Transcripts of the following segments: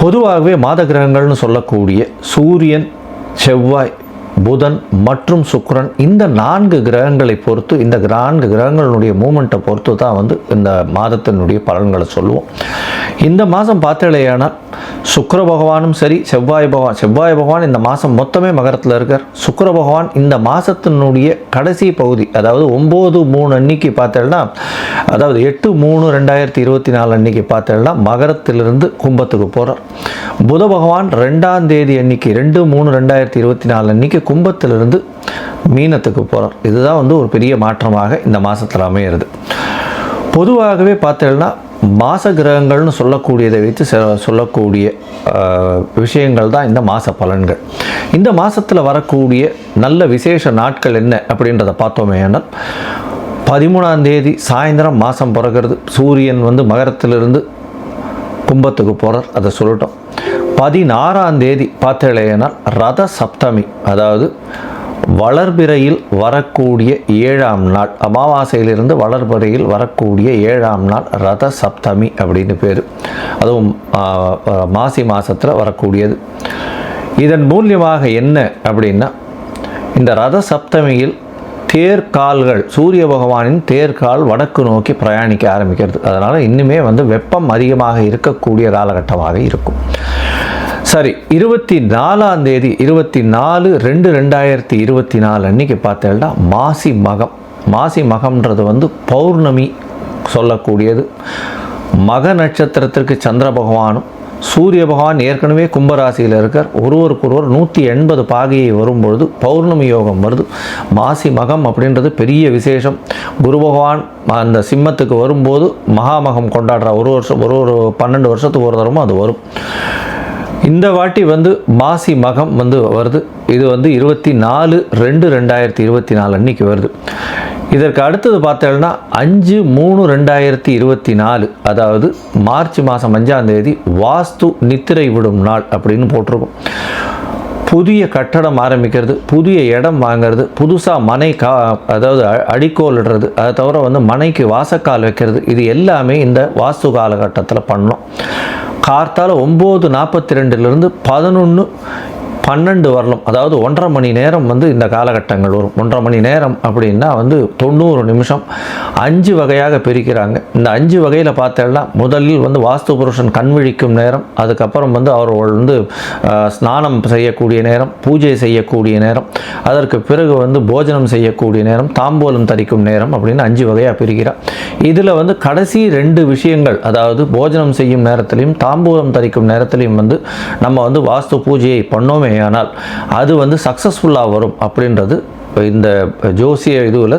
பொதுவாகவே மாத கிரகங்கள்னு சொல்லக்கூடிய சூரியன் செவ்வாய் புதன் மற்றும் சுக்ரன் இந்த நான்கு கிரகங்களை பொறுத்து இந்த நான்கு கிரகங்களுடைய மூமெண்ட்டை பொறுத்து தான் வந்து இந்த மாதத்தினுடைய பலன்களை சொல்லுவோம். இந்த மாதம் பார்த்தலையானால் சுக்ர பகவானும் சரி செவ்வாய் பகவான் செவ்வாய் பகவான் இந்த மாதம் மொத்தமே மகரத்தில் இருக்கார். சுக்கர பகவான் இந்த மாதத்தினுடைய கடைசி பகுதி அதாவது ஒம்பது மூணு அன்னைக்கு பார்த்தேன்னா அதாவது எட்டு மூணு ரெண்டாயிரத்தி இருபத்தி நாலு அன்னைக்கு பார்த்தேன்னா மகரத்திலிருந்து கும்பத்துக்கு போகிறார் புத பகவான் ரெண்டாம் தேதி அன்னைக்கு ரெண்டு மூணு ரெண்டாயிரத்தி இருபத்தி நாலு அன்னைக்கு கும்பத்திலிருந்து மீனத்துக்கு போகிறார் இதுதான் வந்து ஒரு பெரிய மாற்றமாக இந்த மாதத்தில் அமையிறது. பொதுவாகவே பார்த்தீங்கன்னா மாச கிரகங்கள்னு சொல்லக்கூடியதை வைத்து செ- சொல்லக்கூடிய விஷயங்கள் தான் இந்த மாத பலன்கள். இந்த மாதத்தில் வரக்கூடிய நல்ல விசேஷ நாட்கள் என்ன அப்படின்றத பார்த்தோமே ஆனால் பதிமூணாம் தேதி சாயந்தரம் மாதம் பிறகுறது. சூரியன் வந்து மகரத்திலிருந்து கும்பத்துக்கு போகிறார் அதை சொல்லட்டும். பதினாறாம் தேதி பார்த்தேனால் ரத சப்தமி அதாவது வளர்பிறையில் வரக்கூடிய ஏழாம் நாள் அமாவாசையிலிருந்து வளர்பிறையில் வரக்கூடிய ஏழாம் நாள் ரத சப்தமி அப்படின்னு பேர். அதுவும் மாசி மாதத்தில் வரக்கூடியது. இதன் மூலியமாக என்ன அப்படின்னா இந்த ரத சப்தமியில் தேர்கால்கள் சூரிய பகவானின் தேர்கால் வடக்கு நோக்கி பிரயாணிக்க ஆரம்பிக்கிறது. அதனால் இன்னுமே வந்து வெப்பம் அதிகமாக இருக்கக்கூடிய காலகட்டமாக இருக்கும். சரி இருபத்தி நாலாம் தேதி இருபத்தி நாலு ரெண்டு ரெண்டாயிரத்தி இருபத்தி நாலு அன்னைக்கு பார்த்தேன்னா மாசி மகம். மாசி மகம்ன்றது வந்து பௌர்ணமி சொல்லக்கூடியது. மக நட்சத்திரத்திற்கு சந்திர பகவானும் சூரிய பகவான் ஏற்கனவே கும்பராசியில் இருக்கார். ஒருவருக்கொருவர் நூற்றி எண்பது பாகையை வரும்பொழுது பௌர்ணமி யோகம் வருது. மாசி மகம் அப்படின்றது பெரிய விசேஷம். குரு பகவான் அந்த சிம்மத்துக்கு வரும்போது மகாமகம் கொண்டாடுற ஒரு வருஷம் ஒரு ஒரு பன்னெண்டு வருஷத்துக்கு ஒரு தரமும் அது வரும். இந்த வாட்டி வந்து மாசி மகம் வந்து வருது. இது வந்து இருபத்தி நாலு ரெண்டு ரெண்டாயிரத்தி இருபத்தி நாலு அன்னைக்கு வருது. இதற்கு அடுத்தது பார்த்தோம்னா அஞ்சு மூணு ரெண்டாயிரத்தி இருபத்தி நாலு அதாவது மார்ச் மாதம் அஞ்சாம் தேதி வாஸ்து நித்திரை விடும் நாள் அப்படின்னு போட்டிருக்கும். புதிய கட்டடம் ஆரம்பிக்கிறது புதிய இடம் வாங்குறது புதுசாக மனை கா அதாவது அ- அதை தவிர வந்து மனைக்கு வாசக்கால் வைக்கிறது இது எல்லாமே இந்த வாஸ்து காலகட்டத்தில் பண்ணோம் கார்த்தால் ஒம்பது நாற்பத்தி ரெண்டுலேருந்து பதினொன்று பன்னெண்டு வரலும் அதாவது ஒன்றரை மணி நேரம் வந்து இந்த காலகட்டங்கள் வரும். ஒன்றரை மணி நேரம் அப்படின்னா வந்து தொண்ணூறு நிமிஷம் அஞ்சு வகையாக பிரிக்கிறாங்க. இந்த அஞ்சு வகையில் பார்த்தேன்னா முதலில் வந்து வாஸ்து புருஷன் கண் விழிக்கும் நேரம் அதுக்கப்புறம் வந்து அவர்கள் வந்து ஸ்நானம் செய்யக்கூடிய நேரம் பூஜை செய்யக்கூடிய நேரம் அதற்கு பிறகு வந்து போஜனம் செய்யக்கூடிய நேரம் தாம்பூலம் தரிக்கும் நேரம் அப்படின்னு அஞ்சு வகையாக பிரிக்கிறார். இதில் வந்து கடைசி ரெண்டு விஷயங்கள் அதாவது போஜனம் செய்யும் நேரத்திலையும் தாம்பூலம் தரிக்கும் நேரத்திலையும் வந்து நம்ம வந்து வாஸ்து பூஜையை பண்ணோமே ஆனால் அது வந்து சக்ஸஸ்ஃபுல்லாக வரும் அப்படின்றது இந்த ஜோசிய இதுவில்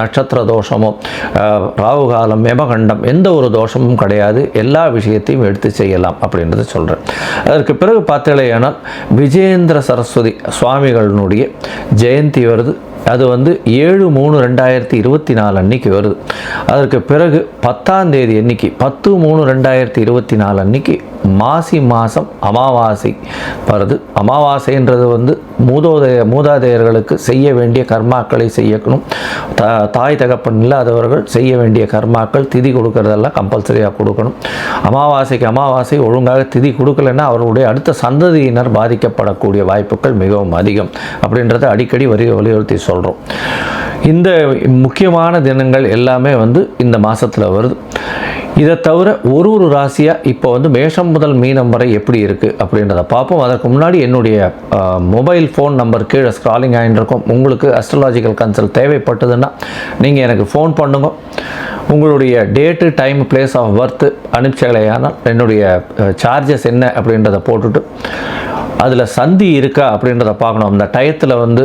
நட்சத்திர தோஷமோ ராகுகாலம் ராகு யமகண்டம் எந்த ஒரு தோஷமும் கிடையாது. எல்லா விஷயத்தையும் எடுத்து செய்யலாம் அப்படின்றத சொல்கிறேன் அதற்கு பிறகு பார்த்தீங்களேயானால் விஜயேந்திர சரஸ்வதி சுவாமிகளினுடைய ஜெயந்தி வருது. அது வந்து ஏழு மூணு ரெண்டாயிரத்தி இருபத்தி நாலு அன்னைக்கு வருது. அதற்கு பிறகு பத்தாம் தேதி அன்னைக்கு பத்து மூணு ரெண்டாயிரத்தி இருபத்தி நாலு அன்னைக்கு மாசி மாதம் அமாவாசை. வருது அமாவாசைன்றது வந்து மூதோதய மூதாதையர்களுக்கு செய்ய வேண்டிய கர்மாக்களை செய்யணும் த தாய் தகப்பன் இல்லாதவர்கள் செய்ய வேண்டிய கர்மாக்கள் திதி கொடுக்கறதெல்லாம் கம்பல்சரியாக கொடுக்கணும். அமாவாசைக்கு அமாவாசை ஒழுங்காக திதி கொடுக்கலைன்னா அவர்களுடைய அடுத்த சந்ததியினர் பாதிக்கப்படக்கூடிய வாய்ப்புகள் மிகவும் அதிகம். அப்படின்றத அடிக்கடி வரி வலியுறுத்தி சொல்கிறோம் இந்த முக்கியமான தினங்கள் எல்லாமே வந்து இந்த மாதத்தில் வருது. இதை தவிர ஒரு ஒரு ராசியாக இப்போ வந்து மேஷம் முதல் மீனம் வரை எப்படி இருக்குது அப்படின்றத பார்ப்போம். அதற்கு முன்னாடி என்னுடைய மொபைல் ஃபோன் நம்பர் கீழே ஸ்க்ராலிங் ஆகிட்டு உங்களுக்கு அஸ்ட்ராலாஜிக்கல் கன்சல்ட் தேவைப்பட்டதுன்னா நீங்கள் எனக்கு ஃபோன் பண்ணுங்க. உங்களுடைய date time place of birth அனுப்பிச்சலையானால் என்னுடைய சார்ஜஸ் என்ன அப்படின்றத போட்டுட்டு அதில் சந்தி இருக்கா அப்படின்றத பார்க்கணும். அந்த டயத்தில் வந்து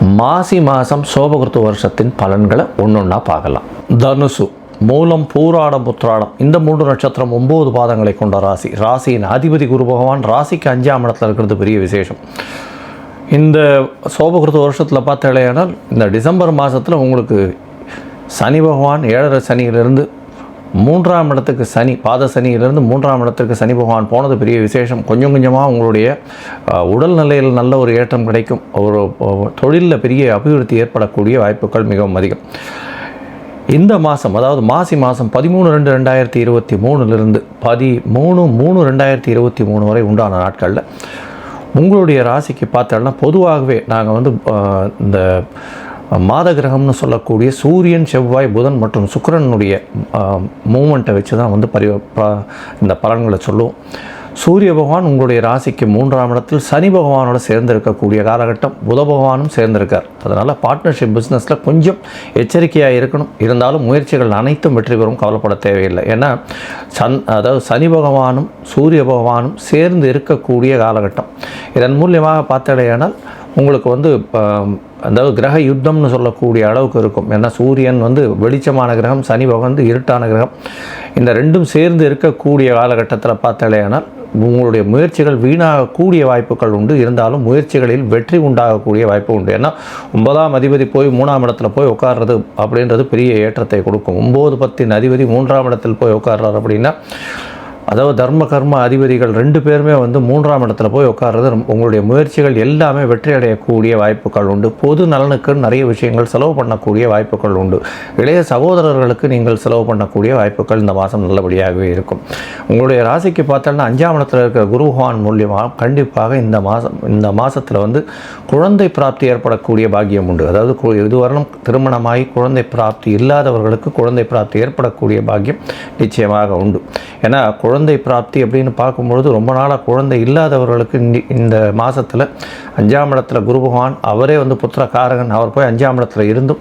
மாசி மாதம் சோபகிருத்து வருஷத்தின் பலன்களை ஒன்றொன்னா பார்க்கலாம். தனுசு மூலம் பூராடம் புத்திராடம் இந்த மூன்று நட்சத்திரம் ஒம்பது பாதங்களை கொண்ட ராசி. ராசியின் அதிபதி குரு பகவான் ராசிக்கு அஞ்சாம் இடத்துல இருக்கிறது பெரிய விசேஷம். இந்த சோபகிருத்து வருஷத்தில் பார்த்தாலேயானால் இந்த டிசம்பர் மாதத்தில் உங்களுக்கு சனி பகவான் ஏழரை சனியிலிருந்து மூன்றாம் இடத்துக்கு சனி பாத சனியிலிருந்து மூன்றாம் இடத்துக்கு சனி பகவான் போனது பெரிய விசேஷம். கொஞ்சம் கொஞ்சமாக உங்களுடைய உடல் நிலையில் நல்ல ஒரு ஏற்றம் கிடைக்கும். ஒரு தொழிலில் பெரிய அபிவிருத்தி ஏற்படக்கூடிய வாய்ப்புகள் மிகவும் அதிகம். இந்த மாதம் அதாவது மாசி மாதம் பதிமூணு ரெண்டு ரெண்டாயிரத்தி இருபத்தி மூணுலேருந்து பதி மூணு மூணு ரெண்டாயிரத்தி இருபத்தி மூணு வரை உண்டான நாட்களில் உங்களுடைய ராசிக்கு பார்த்தோம்னா பொதுவாகவே நாங்கள் வந்து இந்த மாத கிரகம்னு சொல்லக்கூடிய சூரியன் செவ்வாய் புதன் மற்றும் சுக்கிரனுடைய மூமெண்ட்டை வச்சு தான் வந்து பரி ப- இந்த பலன்களை சொல்லுவோம் சூரிய பகவான் உங்களுடைய ராசிக்கு மூன்றாம் இடத்தில் சனி பகவானோட சேர்ந்திருக்கக்கூடிய காலகட்டம் புத பகவானும் சேர்ந்திருக்கார். அதனால் பார்ட்னர்ஷிப் பிஸ்னஸில் கொஞ்சம் எச்சரிக்கையாக இருக்கணும். இருந்தாலும் முயற்சிகள் அனைத்தும் வெற்றி பெறும் கவலைப்பட தேவையில்லை. ஏன்னா சன் அதாவது சனி பகவானும் சூரிய பகவானும் சேர்ந்து இருக்கக்கூடிய காலகட்டம். இதன் மூலியமாக பார்த்தடையானால் உங்களுக்கு வந்து அதாவது கிரக யுத்தம்னு சொல்லக்கூடிய அளவுக்கு இருக்கும். ஏன்னா சூரியன் வந்து வெளிச்சமான கிரகம் சனி பகவான் வந்து இருட்டான கிரகம். இந்த ரெண்டும் சேர்ந்து இருக்கக்கூடிய காலகட்டத்தில் பார்த்தாலேயானால் உங்களுடைய முயற்சிகள் வீணாகக்கூடிய வாய்ப்புகள் உண்டு. இருந்தாலும் முயற்சிகளில் வெற்றி உண்டாகக்கூடிய வாய்ப்பு உண்டு. ஏன்னா ஒன்பதாம் அதிபதி போய் மூணாம் இடத்துல போய் உட்கார்றது அப்படின்றது பெரிய ஏற்றத்தை கொடுக்கும். ஒம்பது பத்தின் அதிபதி மூன்றாம் இடத்தில் போய் உட்கார்றாரு அப்படின்னா அதாவது தர்ம கர்ம அதிபதிகள் ரெண்டு பேருமே வந்து மூன்றாம் இடத்துல போய் உட்கார்றது உங்களுடைய முயற்சிகள் எல்லாமே வெற்றி அடையக்கூடிய வாய்ப்புகள் உண்டு. பொது நலனுக்கு நிறைய விஷயங்கள் செலவு பண்ணக்கூடிய வாய்ப்புகள் உண்டு. இளைய சகோதரர்களுக்கு நீங்கள் செலவு பண்ணக்கூடிய வாய்ப்புகள் இந்த மாதம் நல்லபடியாகவே இருக்கும். உங்களுடைய ராசிக்கு பார்த்தோம்னா அஞ்சாம் இடத்துல இருக்கிற குரு மூலியமாக கண்டிப்பாக இந்த மாதம் இந்த மாதத்தில் வந்து குழந்தை பிராப்தி ஏற்படக்கூடிய பாக்கியம் உண்டு. அதாவது கு- திருமணமாகி குழந்தை பிராப்தி இல்லாதவர்களுக்கு குழந்தை பிராப்தி ஏற்படக்கூடிய பாக்கியம் நிச்சயமாக உண்டு. ஏன்னா குழந்தை பிராப்தி அப்படின்னு பார்க்கும்பொழுது ரொம்ப நாளாக குழந்தை இல்லாதவர்களுக்கு இந்த- இந்த மாதத்தில் அஞ்சாம் இடத்துல குரு பகவான் அவரே வந்து புத்திரகாரகன் அவர் போய் அஞ்சாம் இடத்துல இருந்தும்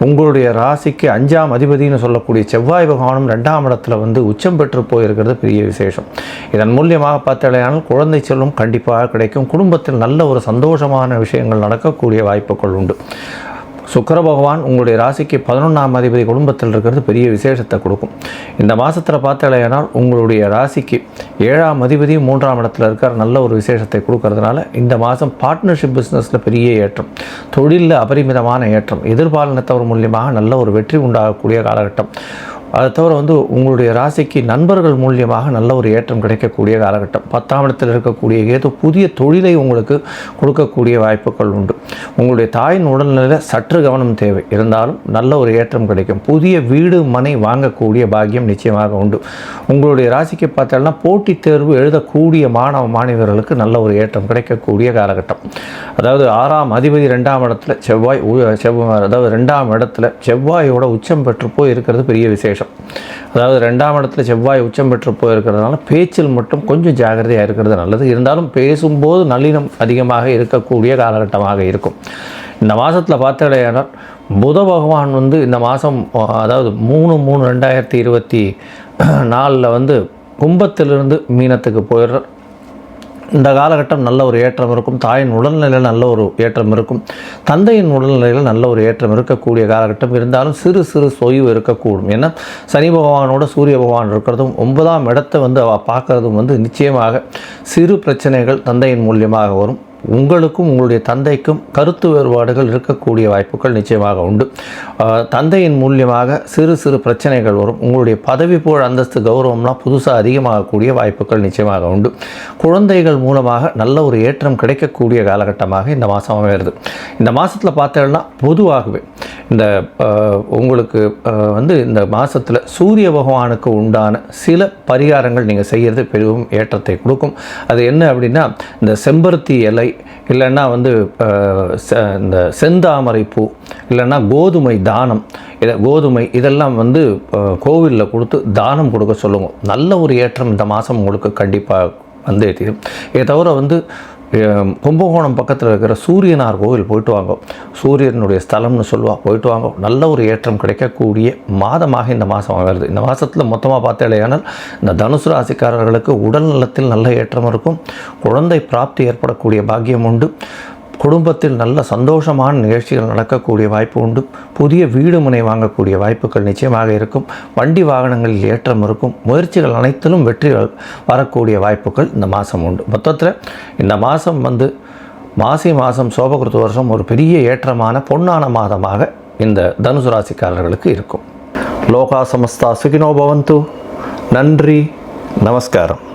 உங்களுடைய ராசிக்கு அஞ்சாம் அதிபதினு சொல்லக்கூடிய செவ்வாய் பகவானும் ரெண்டாம் இடத்துல வந்து உச்சம் பெற்று போயிருக்கிறது பெரிய விசேஷம். இதன் மூலியமாக பார்த்தாலேயானால் குழந்தை செல்வம் கண்டிப்பாக கிடைக்கும். குடும்பத்தில் நல்ல ஒரு சந்தோஷமான விஷயங்கள் நடக்கக்கூடிய வாய்ப்புகள் உண்டு. சுக்கர பகவான் உங்களுடைய ராசிக்கு பதினொன்றாம் அதிபதி குடும்பத்தில் இருக்கிறது பெரிய விசேஷத்தை கொடுக்கும். இந்த மாதத்தில் பார்த்தாலேனால் உங்களுடைய ராசிக்கு ஏழாம் அதிபதி மூன்றாம் இடத்துல இருக்கிற நல்ல ஒரு விசேஷத்தை கொடுக்கறதுனால இந்த மாதம் பார்ட்னர்ஷிப் பிஸ்னஸில் பெரிய ஏற்றம். தொழிலில் அபரிமிதமான ஏற்றம். எதிர்பாலினத்தவர் மூலியமாக நல்ல ஒரு வெற்றி உண்டாகக்கூடிய காலகட்டம். அதை தவிர வந்து உங்களுடைய ராசிக்கு நண்பர்கள் மூலியமாக நல்ல ஒரு ஏற்றம் கிடைக்கக்கூடிய காலகட்டம். பத்தாம் இடத்தில் இருக்கக்கூடிய ஏதோ புதிய தொழிலை உங்களுக்கு கொடுக்கக்கூடிய வாய்ப்புகள் உண்டு. உங்களுடைய தாயின் உடல்நிலையில் சற்று கவனம் தேவை. இருந்தாலும் நல்ல ஒரு ஏற்றம் கிடைக்கும். புதிய வீடு மனை வாங்கக்கூடிய பாக்கியம் நிச்சயமாக உண்டு. உங்களுடைய ராசிக்கு பார்த்தோம்னா போட்டித் தேர்வு எழுதக்கூடிய மாணவ மாணவர்களுக்கு நல்ல ஒரு ஏற்றம் கிடைக்கக்கூடிய காலகட்டம். அதாவது ஆறாம் அதிபதி ரெண்டாம் இடத்துல செவ்வாய் செவ்வாய் அதாவது ரெண்டாம் இடத்துல செவ்வாயோட உச்சம் பெற்று போய் இருக்கிறது பெரிய விசேஷம். அதாவது ரெண்டாம் இடத்துல செவ்வாய் உச்சம் பெற்று போயிருக்கிறதுனால பேச்சில் மட்டும் கொஞ்சம் ஜாகிரதையாக இருக்கிறது நல்லது. இருந்தாலும் பேசும்போது நல்லினம் அதிகமாக இருக்கக்கூடிய காலகட்டமாக இருக்கும். இந்த மாதத்தில் பார்த்தடையானால் புத பகவான் வந்து இந்த மாதம் அதாவது மூணு மூணு ரெண்டாயிரத்தி இருபத்தி நாலில் வந்து கும்பத்திலிருந்து மீனத்துக்கு போயிடுறார். இந்த காலகட்டம் நல்ல ஒரு ஏற்றம் இருக்கும். தாயின் உடல்நிலையில் நல்ல ஒரு ஏற்றம் இருக்கும். தந்தையின் உடல்நிலையில் நல்ல ஒரு ஏற்றம் இருக்கக்கூடிய காலகட்டம் இருந்தாலும் சிறு சிறு சொய்வு இருக்கக்கூடும். ஏன்னா சனி பகவானோட சூரிய பகவான் இருக்கிறதும் ஒன்பதாம் இடத்தை வந்து அவ பார்க்கறதும் வந்து நிச்சயமாக சிறு பிரச்சனைகள் தந்தையின் மூலியமாக வரும். உங்களுக்கும் உங்களுடைய தந்தைக்கும் கருத்து வேறுபாடுகள் இருக்கக்கூடிய வாய்ப்புகள் நிச்சயமாக உண்டு. தந்தையின் மூலியமாக சிறு சிறு பிரச்சனைகள் வரும். உங்களுடைய பதவி புகழ் அந்தஸ்து கௌரவம்லாம் புதுசாக அதிகமாகக்கூடிய வாய்ப்புகள் நிச்சயமாக உண்டு. குழந்தைகள் மூலமாக நல்ல ஒரு ஏற்றம் கிடைக்கக்கூடிய காலகட்டமாக இந்த மாதம் அமைகிறது. இந்த மாதத்தில் பார்த்தோம்னா பொதுவாகவே இந்த உங்களுக்கு வந்து இந்த மாதத்தில் சூரிய பகவானுக்கு உண்டான சில பரிகாரங்கள் நீங்கள் செய்கிறது பெரும் ஏற்றத்தை கொடுக்கும். அது என்ன அப்படின்னா இந்த செம்பருத்தி இலை இல்லைன்னா வந்து செ- இந்த செந்தாமரை பூ இல்லைன்னா கோதுமை தானம் இதை கோதுமை இதெல்லாம் வந்து கோவிலில் கொடுத்து தானம் கொடுக்க சொல்லுவோம் நல்ல ஒரு ஏற்றம் இந்த மாதம் உங்களுக்கு கண்டிப்பாக வந்து தீரும் இதை தவிர வந்து கும்பகோணம் பக்கத்தில் இருக்கிற சூரியனார் கோவில் போயிட்டு வாங்க. சூரியனுடைய ஸ்தலம்னு சொல்லுவா போயிட்டு வாங்க. நல்ல ஒரு ஏற்றம் கிடைக்கக்கூடிய மாதமாக இந்த மாதம் வருது. இந்த மாதத்தில் மொத்தமாக பார்த்தாலேயானால் இந்த தனுசு ராசிக்காரர்களுக்கு உடல் நலத்தில் நல்ல ஏற்றம் இருக்கும். குழந்தை பிராப்தி ஏற்படக்கூடிய பாக்கியம் உண்டு. குடும்பத்தில் நல்ல சந்தோஷமான நிகழ்ச்சிகள் நடக்கக்கூடிய வாய்ப்பு உண்டு. புதிய வீடு முனை வாங்கக்கூடிய வாய்ப்புகள் நிச்சயமாக இருக்கும். வண்டி வாகனங்களில் ஏற்றம் இருக்கும். முயற்சிகள் அனைத்திலும் வெற்றிகள் வரக்கூடிய வாய்ப்புகள் இந்த மாதம் உண்டு. மொத்தத்தில் இந்த மாதம் வந்து மாசி மாதம் சோபகிருத்து வருஷம் ஒரு பெரிய ஏற்றமான பொன்னான மாதமாக இந்த தனுசு ராசிக்காரர்களுக்கு இருக்கும். லோகா சமஸ்தா சுகினோ பவந்து. நன்றி. நமஸ்காரம்.